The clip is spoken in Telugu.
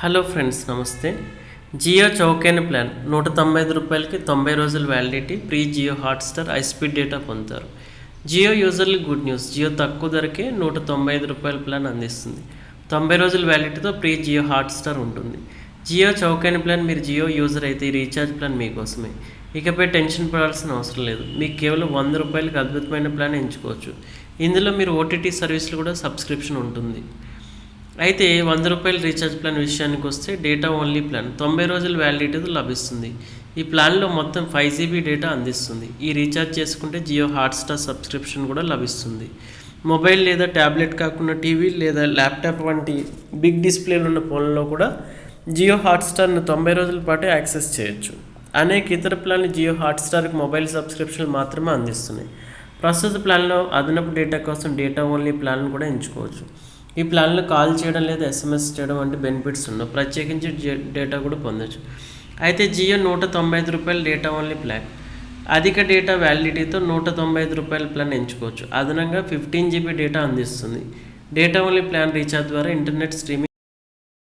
హలో ఫ్రెండ్స్ నమస్తే. జియో చౌకైన ప్లాన్. నూట తొంభై ఐదు రూపాయలకి తొంభై రోజుల validity free Jio Hotstar high speed data పొందుతారు. జియో యూజర్లకి గుడ్ న్యూస్. జియో తక్కువ ధరకే నూట తొంభై ఐదు రూపాయల ప్లాన్ అందిస్తుంది. తొంభై రోజుల వ్యాలిడిటీతో ప్రీ జియో హాట్స్టార్ ఉంటుంది. జియో చౌకైన ప్లాన్ మీరు జియో యూజర్ అయితే ఈ రీఛార్జ్ ప్లాన్ మీకోసమే. ఇకపై టెన్షన్ పడాల్సిన అవసరం లేదు. మీకు కేవలం వంద రూపాయలకి అద్భుతమైన ప్లాన్ ఎంచుకోవచ్చు. ఇందులో మీరు ఓటీటీ సర్వీసులు కూడా సబ్స్క్రిప్షన్ ఉంటుంది. అయితే వంద రూపాయల రీఛార్జ్ ప్లాన్ విషయానికి వస్తే డేటా ఓన్లీ ప్లాన్. తొంభై రోజుల వ్యాలిడిటీతో లభిస్తుంది. ఈ ప్లాన్లో మొత్తం ఫైవ్ జీబీ డేటా అందిస్తుంది. ఈ రీఛార్జ్ చేసుకుంటే జియో హాట్స్టార్ సబ్స్క్రిప్షన్ కూడా లభిస్తుంది. మొబైల్ లేదా ట్యాబ్లెట్ కాకుండా టీవీ లేదా ల్యాప్టాప్ వంటి బిగ్ డిస్ప్లేలు ఉన్న ఫోన్లో కూడా జియో హాట్స్టార్ను తొంభై రోజుల పాటు యాక్సెస్ చేయొచ్చు. అనేక ఇతర ప్లాన్లు జియో హాట్స్టార్కి మొబైల్ సబ్స్క్రిప్షన్లు మాత్రమే అందిస్తున్నాయి. ప్రస్తుత ప్లాన్లో అదనపు డేటా కోసం డేటా ఓన్లీ ప్లాన్ కూడా ఎంచుకోవచ్చు. ఈ ప్లాన్లో కాల్ చేయడం లేదా ఎస్ఎంఎస్ చేయడం వంటి బెనిఫిట్స్ ఉండవు ప్రత్యేకించి డేటా కూడా పొందొచ్చు. అయితే జియో నూట తొంభై ఐదు రూపాయల డేటా ఓన్లీ ప్లాన్ అధిక డేటా వ్యాలిడిటీతో నూట తొంభై ఐదు రూపాయల ప్లాన్ ఎంచుకోవచ్చు. అదనంగా ఫిఫ్టీన్ జీబీ డేటా అందిస్తుంది. డేటా ఓన్లీ ప్లాన్ రీఛార్జ్ ద్వారా ఇంటర్నెట్ స్ట్రీమింగ్